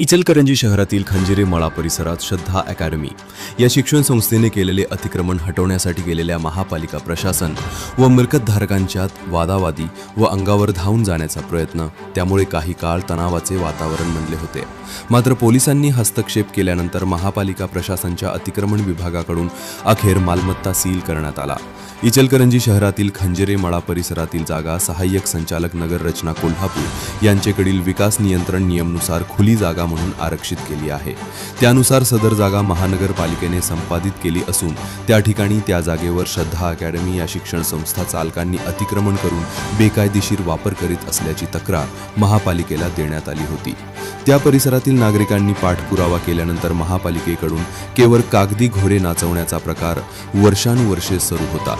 इचलकरंजी शहरातील खंजिरे मळा परिसरात श्रद्धा अकॅडमी या शिक्षण संस्थेने केलेले अतिक्रमण हटवण्यासाठी गेलेल्या महापालिका प्रशासन व मिळकतधारकांच्यात वादावादी व अंगावर धावून जाण्याचा प्रयत्न त्यामुळे काही काळ तणावाचे वातावरण बनले होते. मात्र पोलिसांनी हस्तक्षेप केल्यानंतर महापालिका प्रशासनच्या अतिक्रमण विभागाकडून अखेर मालमत्ता सील करण्यात आला. इचलकरंजी शहरातील खंजिरे मळा परिसरातील जागा सहाय्यक संचालक नगर रचना कोल्हापूर यांचेकडील विकास नियंत्रण नियमनुसार खुली जागा म्हणून आरक्षित केली आहे. त्यानुसार सदर जागा महानगरपालिकेने संपादित केली असून त्या ठिकाणी त्या जागेवर श्रद्धा अकॅडमी या शिक्षण संस्था चालकांनी अतिक्रमण करून बेकायदेशीर वापर करीत असल्याची तक्रार महापालिकेला देण्यात आली होती. त्या परिसरातील नागरिकांनी पाठपुरावा केल्यानंतर महापालिकेकडून केवळ कागदी घोडे नाचवण्याचा प्रकार वर्षानुवर्षे सुरू होता.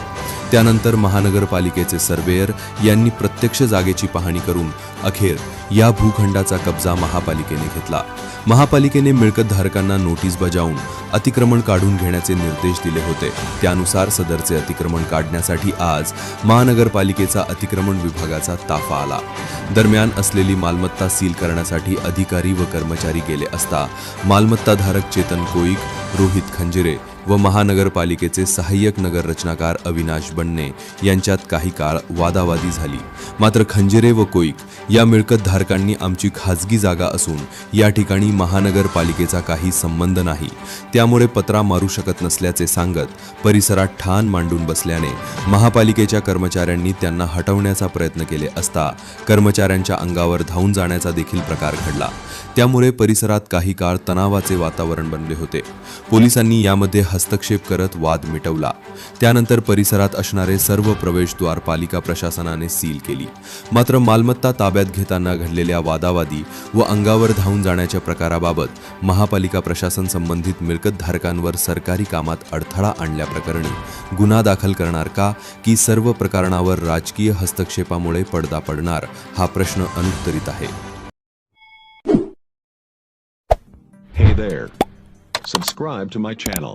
त्यानंतर महानगरपालिकेचे सर्वेयर यांनी प्रत्यक्ष जागेची पाहणी करून अखेर या भूखंडाचा कब्जा महापालिकेने घेतला. महापालिकेने मिळकतधारकांना नोटीस बजावून अतिक्रमण काढून घेण्याचे निर्देश दिले होते. त्यानुसार सदरचे अतिक्रमण काढण्यासाठी आज महानगरपालिकेचा अतिक्रमण विभागाचा ताफा आला. दरम्यान असलेली मालमत्ता सील करण्यासाठी अधिक अधिकारी व कर्मचारी गेले असता मालमत्ताधारक चेतन कोईक रोहित खंजिरे व महानगरपालिकेचे सहाय्यक नगर रचनाकार अविनाश बन्ने यांच्यात काही काळ वादावादी झाली. मात्र खंजिरे व कोईक या मिळकतधारकांनी आमची खाजगी जागा असून या ठिकाणी महानगरपालिकेचा काही संबंध नाही. त्यामुळे पत्रा मारू शकत नसल्याचे सांगत परिसरात ठाण मांडून बसल्याने महापालिकेच्या कर्मचाऱ्यांनी त्यांना हटवण्याचा प्रयत्न केले असता कर्मचाऱ्यांच्या अंगावर धावून जाण्याचा देखील प्रकार घडला. त्यामुळे परिसरात काही काळ तणावाचे वातावरण बनले होते. पोलिसांनी यामध्ये हस्तक्षेप करत वाद मिटवला त्यानंतर परिसरात असणारे सर्व प्रवेशद्वार पालिका प्रशासनाने सील केली मात्र मालमत्ता ताब्यात घेताना घडलेल्या वादावादी व अंगावर धावून जाण्याच्या प्रकाराबाबत महापालिका प्रशासन संबंधित मिळकतधारकांवर सरकारी कामात अडथळा आणल्याप्रकरणी गुन्हा दाखल करणार का की सर्व प्रकरणावर राजकीय हस्तक्षेपामुळे पडदा पडणार हा प्रश्न अनुत्तरित आहे Hey there. Subscribe to my channel.